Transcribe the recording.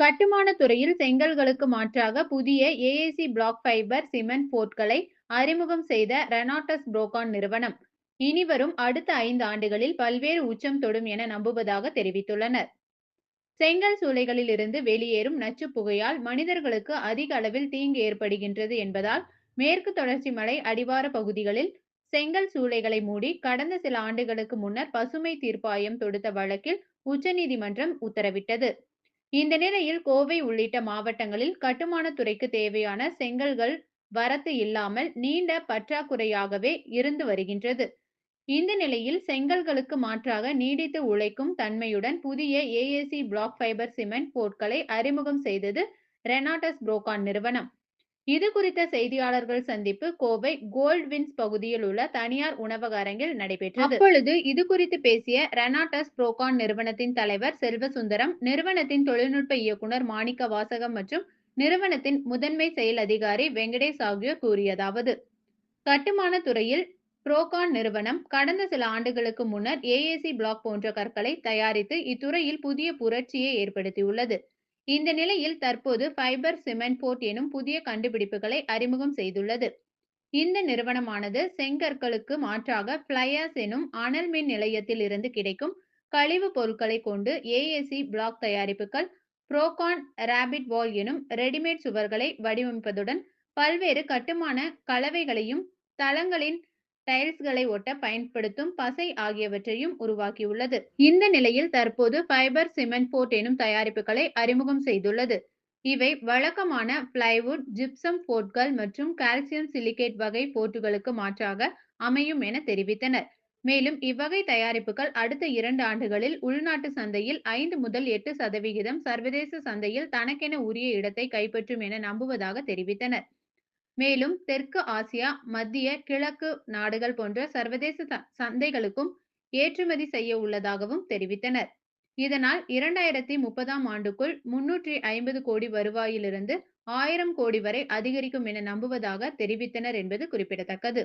கட்டுமானத் துறையில் செங்கல்களுக்கு மாற்றாக புதிய ஏஏசி பிளாக் ஃபைபர் சிமெண்ட் போர்ட்களை அறிமுகம் செய்த ரெனாட்டஸ் புரோகான் நிறுவனம், இனிவரும் அடுத்த ஐந்து ஆண்டுகளில் பல்வேறு உச்சம் தொடும் என நம்புவதாக தெரிவித்துள்ளனர். செங்கல் சூளைகளில் இருந்து வெளியேறும் நச்சு புகையால் மனிதர்களுக்கு அதிக அளவில் தீங்கு ஏற்படுகின்றது என்பதால், மேற்கு தொடர்ச்சி மலை அடிவார பகுதிகளில் செங்கல் சூளைகளை மூடி கடந்த சில ஆண்டுகளுக்கு முன்னர் பசுமை தீர்ப்பாயம் தொடுத்த வழக்கில் உச்சநீதிமன்றம் உத்தரவிட்டது. இந்த நிலையில் கோவை உள்ளிட்ட மாவட்டங்களில் கட்டுமான துறைக்கு தேவையான செங்கல்கள் வரத்து இல்லாமல் நீண்ட பற்றாக்குறையாகவே இருந்து வருகின்றது. இந்த நிலையில் செங்கல்களுக்கு மாற்றாக நீடித்து உழைக்கும் தன்மையுடன் புதிய ஏஏசி பிளாக் ஃபைபர் சிமெண்ட் போர்ட்களை அறிமுகம் செய்தது ரெனாட்டஸ் புரோகான் நிறுவனம். இது குறித்த செய்தியாளர்கள் சந்திப்பு கோவை கோல்ட்வின்ஸ் பகுதியில் உள்ள தனியார் உணவக அரங்கில் நடைபெற்றது. அப்பொழுது இது குறித்து பேசிய ரெனாட்டஸ் புரோகான் நிறுவனத்தின் தலைவர் செல்வசுந்தரம், நிறுவனத்தின் தொழில்நுட்ப இயக்குனர் மாணிக்க வாசகம் மற்றும் நிறுவனத்தின் முதன்மை செயல் அதிகாரி வெங்கடேஷ் ஆகியோர் கூறியதாவது: கட்டுமான துறையில் புரோகான் நிறுவனம் கடந்த சில ஆண்டுகளுக்கு முன்னர் ஏஏசி பிளாக் போன்ற கற்களை தயாரித்து இத்துறையில் புதிய புரட்சியை ஏற்படுத்தியுள்ளது. இந்த நிலையில் தற்போது ஃபைபர் சிமெண்ட் போர்ட் எனும் புதிய கண்டுபிடிப்புகளை அறிமுகம் செய்துள்ளது. இந்த நிறுவனமானது செங்கற்களுக்கு மாற்றாக பிளையர்ஸ் எனும் அனல் மின் நிலையத்தில் இருந்து கிடைக்கும் கழிவுப் பொருட்களை கொண்டு ஏஏசி பிளாக் தயாரிப்புகள், புரோகான் ராபிட் வால் எனும் ரெடிமேட் சுவர்களை வடிவமைப்பதுடன், பல்வேறு கட்டுமான கலவைகளையும், தளங்களின் டைல்ஸ்களை ஒட்ட பயன்படுத்தும் பசை ஆகியவற்றையும் உருவாக்கியுள்ளது. இந்த நிலையில் தற்போது ஃபைபர் சிமெண்ட் போர்ட் எனும் தயாரிப்புகளை அறிமுகம் செய்துள்ளது. இவை வழக்கமான பிளைவுட், ஜிப்சம் போர்ட்கள் மற்றும் கால்சியம் சிலிகேட் வகை போர்ட்டுகளுக்கு மாற்றாக அமையும் என தெரிவித்தனர். மேலும் இவ்வகை தயாரிப்புகள் அடுத்த இரண்டு ஆண்டுகளில் உள்நாட்டு சந்தையில் ஐந்து முதல் எட்டு சதவிகிதம், சர்வதேச சந்தையில் தனக்கென உரிய இடத்தை கைப்பற்றும் என நம்புவதாக தெரிவித்தனர். மேலும் தெற்கு ஆசியா, மத்திய, கிழக்கு நாடுகள் போன்ற சர்வதேச சந்தைகளுக்கும் ஏற்றுமதி செய்ய உள்ளதாகவும் தெரிவித்தனர். இதனால் இரண்டாயிரத்தி முப்பதாம் ஆண்டுக்குள் முன்னூற்றி ஐம்பது கோடி வருவாயிலிருந்து ஆயிரம் கோடி வரை அதிகரிக்கும் என நம்புவதாக தெரிவித்தனர் என்பது குறிப்பிடத்தக்கது.